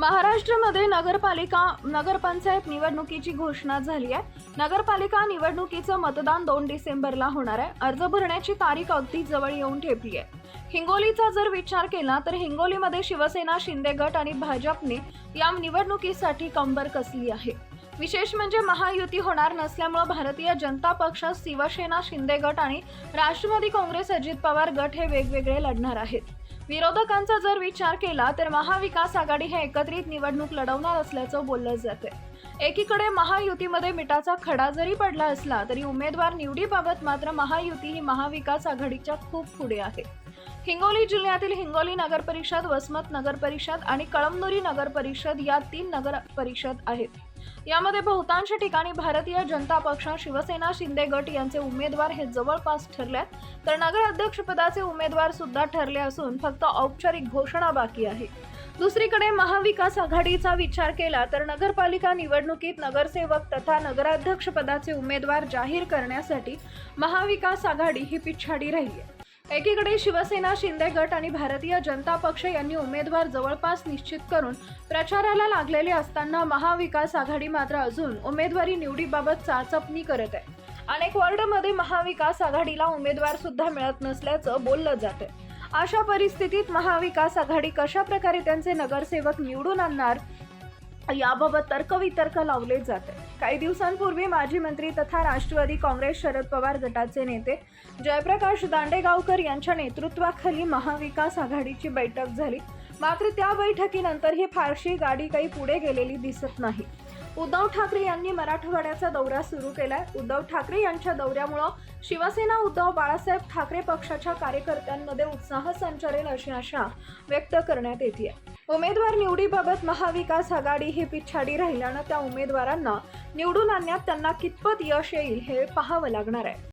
महाराष्ट्रामध्ये नगरपालिका नगरपंचायत निवडणुकीची घोषणा झाली आहे. नगरपालिका निवडणुकीचं मतदान दोन डिसेंबरला होणार आहे. अर्ज भरण्याची तारीख अगदी जवळ येऊन ठेपली आहे. हिंगोलीचा जर विचार केला तर हिंगोलीमध्ये शिवसेना शिंदे गट आणि भाजपने या निवडणुकीसाठी कंबर कसली आहे? विशेष म्हणजे महायुती होणार नसल्यामुळे भारतीय जनता पक्ष शिवसेना शिंदे गट आणि राष्ट्रवादी काँग्रेस अजित पवार गट हे वेगवेगळे लढणार आहेत. विरोधकांचा जर विचार केला तर महाविकास आघाडी हे एकत्रित निवडणूक लढवणार असल्याचं बोललं जाते एकीकडे महायुतीमध्ये मिठाचा खडा जरी पडला असला तरी उमेदवार निवडीबाबत मात्र महायुती ही महाविकास आघाडीच्या खूप पुढे आहे. हिंगोली जिल्ह्यातील हिंगोली नगर परिषद वसमत नगर परिषद आणि कळमनुरी नगर परिषद या तीन नगर परिषद आहेत. यामध्ये बहुतांश ठिकाणी भारतीय जनता पक्ष शिवसेना शिंदे गट यांचे उमेदवार हे जवळपास ठरल्यात तर नगराध्यक्षपदाचे उमेदवार सुद्धा ठरले असून फक्त औपचारिक घोषणा बाकी आहे. दुसरीकडे महाविकास आघाडीचा विचार केला तर नगरपालिका निवडणुकीत नगरसेवक तथा नगराध्यक्षपदाचे उमेदवार जाहीर करण्यासाठी महाविकास आघाडी ही पिछाडी राहिली आहे. एकीकडे शिवसेना शिंदे गट आणि भारतीय जनता पक्ष यांनी उमेदवार जवळपास निश्चित करून प्रचाराला लागलेले असताना महाविकास आघाडी मात्र अजून उमेदवारी निवडीबाबत चाचपणी करत आहे. अनेक वॉर्डमध्ये महाविकास आघाडीला उमेदवार सुद्धा मिळत नसल्याचं बोललं जातं अशा परिस्थितीत महाविकास आघाडी कशा प्रकारे त्यांचे नगरसेवक निवडून आणणार? याबाबत तर्कवितर्क लावले जात आहेत काही दिवसांपूर्वी माजी मंत्री तथा राष्ट्रवादी काँग्रेस शरद पवार गटाचे नेते जयप्रकाश दांडेगावकर यांच्या नेतृत्वाखाली महाविकास आघाडीची बैठक झाली. मात्र त्या बैठकीनंतर ही फारशी गाडी काही पुढे गेलेली दिसत नाही. उद्धव ठाकरे यांनी मराठवाड्याचा दौरा सुरू केलाय. उद्धव ठाकरे यांच्या दौऱ्यामुळं शिवसेना उद्धव बाळासाहेब ठाकरे पक्षाच्या कार्यकर्त्यांमध्ये उत्साह संचारेल अशी आशा व्यक्त करण्यात येते उमेदवार निवडीबाबत महाविकास आघाडी ही पिछाडी राहिल्यानं त्या उमेदवारांना निवडून आणण्यात त्यांना कितपत यश येईल हे पाहावं लागणार आहे.